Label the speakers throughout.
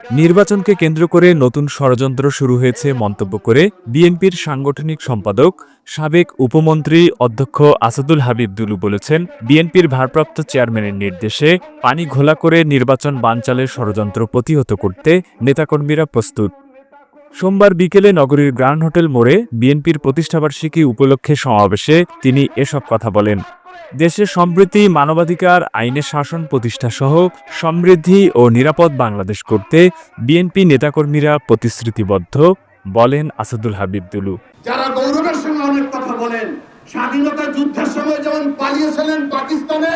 Speaker 1: নির্বাচনকে কেন্দ্র করে নতুন ষড়যন্ত্র শুরু হয়েছে মন্তব্য করে বিএনপির সাংগঠনিক সম্পাদক, সাবেক উপমন্ত্রী অধ্যক্ষ আসাদুল হাবিব দুলু বলেছেন, বিএনপির ভারপ্রাপ্ত চেয়ারম্যানের নির্দেশে পানি ঘোলা করে নির্বাচন বানচালের ষড়যন্ত্র প্রতিহত করতে নেতাকর্মীরা প্রস্তুত। সোমবার বিকেলে নগরীর গ্র্যান্ড হোটেল মোড়ে বিএনপির প্রতিষ্ঠাবার্ষিকী উপলক্ষে সমাবেশে তিনি এসব কথা বলেন। দেশের সম্প্রীতি, মানবাধিকার, আইনের শাসন প্রতিষ্ঠা সহ সমৃদ্ধি ও নিরাপদ বাংলাদেশ করতে বিএনপি নেতাকর্মীরা প্রতিশ্রুতিবদ্ধ, বলেন আসাদুল হাবিব দুলু।
Speaker 2: যারা গৌরবের সঙ্গে অনেক কথা বলেন, স্বাধীনতা যুদ্ধের সময় যেমন পালিয়েছিলেন পাকিস্তানে,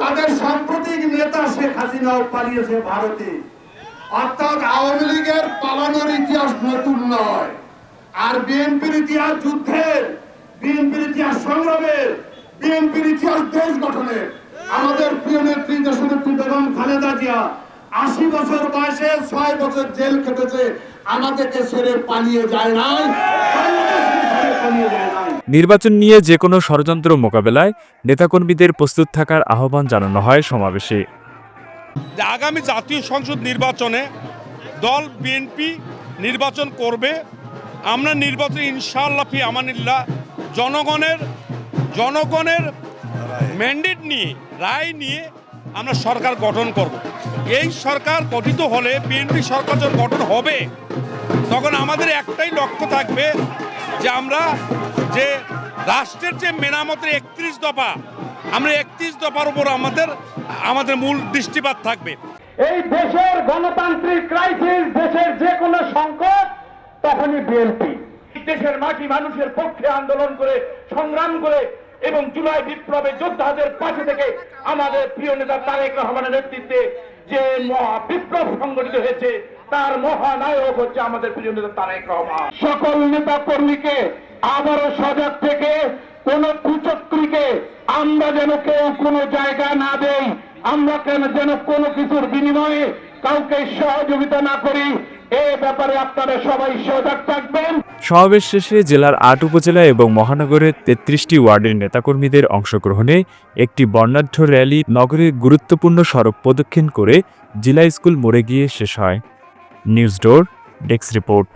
Speaker 2: তাদের সাম্প্রতিক নেতা শেখ হাসিনাও পালিয়েছে ভারতে। অর্থাৎ আওয়ামী লীগের পালানোর ইতিহাস নতুন নয়। আর বিএনপির ইতিহাস যুদ্ধের, বিএনপির ইতিহাস সংগ্রামের বিএনপির ইতিহাস দেশ গঠনের আমাদের প্রিয় নেত্রী দেশনেত্রী বেগম খালেদা জিয়া আশি বছর বয়সে ছয় বছর জেল খেটেছে আমাদেরকে ছেড়ে পালিয়ে যায় নাই। বাংলাদেশকে ছেড়ে পালিয়ে যায় নাই
Speaker 1: নির্বাচন নিয়ে যে কোনো ষড়যন্ত্র মোকাবেলায় নেতাকর্মীদের প্রস্তুত থাকার আহ্বান জানানো হয় সমাবেশে।
Speaker 3: আগামী জাতীয় সংসদ নির্বাচনে দল বিএনপি নির্বাচন করবে আমরা নির্বাচন ইনশাআল্লাহ ফি আমানিল্লাহ জনগণের জনগণের ম্যান্ডেট নিয়ে, রায় নিয়ে আমরা সরকার গঠন করব। এই সরকার গঠিত হলে বিএনপি সরকার যখন গঠন হবে, তখন আমাদের একটাই লক্ষ্য থাকবে যে আমরা যে রাষ্ট্রের যে মেরামতের একত্রিশ দফা, আমরা একত্রিশ দফার উপর আমাদের আমাদের মূল দৃষ্টিপাত থাকবে।
Speaker 4: এই দেশের গণতান্ত্রিক ক্রাইসিস দেশের যে কোনো সংকট, তখনই বিএনপি দেশের মাটি মানুষের পক্ষে আন্দোলন করে, সংগ্রাম করে এবং জুলাই বিপ্লবের যোদ্ধাদের পাশে থেকে আমাদের প্রিয় নেতা তারেক রহমানের নেতৃত্বে যে মহা বিপ্লব সংগঠিত হয়েছে, তার মহানায়ক হচ্ছে আমাদের প্রিয় নেতা তারেক রহমান। সকল নেতা কর্মীকে আবারও সজাগ থেকে কোন কুচক্রীকে আমরা যেন কেউ কোনো জায়গা না দেই, আমরা কেন যেন কোনো কিছুর বিনিময়ে কাউকে সহযোগিতা না করি
Speaker 1: সমাবেশ শেষে জেলার আট উপজেলা এবং মহানগরের তেত্রিশটি ওয়ার্ডের নেতাকর্মীদের অংশগ্রহণে একটি বর্ণাঢ্য র্যালি নগরের গুরুত্বপূর্ণ সড়ক প্রদক্ষিণ করে জেলা স্কুল মোড়ে গিয়ে শেষ হয়। News door, desk report.